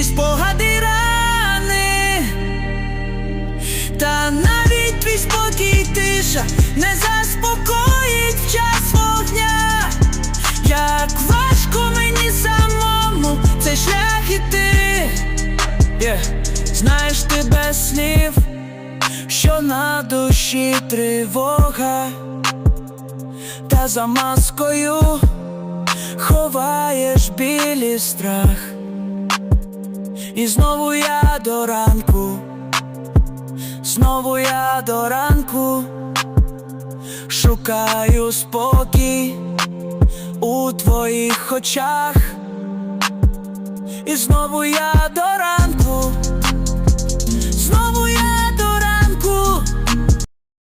ці спогади рани, та навіть твій спокій тиша не заспокоїть час вогня. Як важко мені самому цей шлях іти, yeah. знаєш ти без слів, що на душі тривога, та за маскою ховаєш білі страх. І знову я до ранку, знову я до ранку. Шукаю спокій у твоїх очах, і знову я до ранку,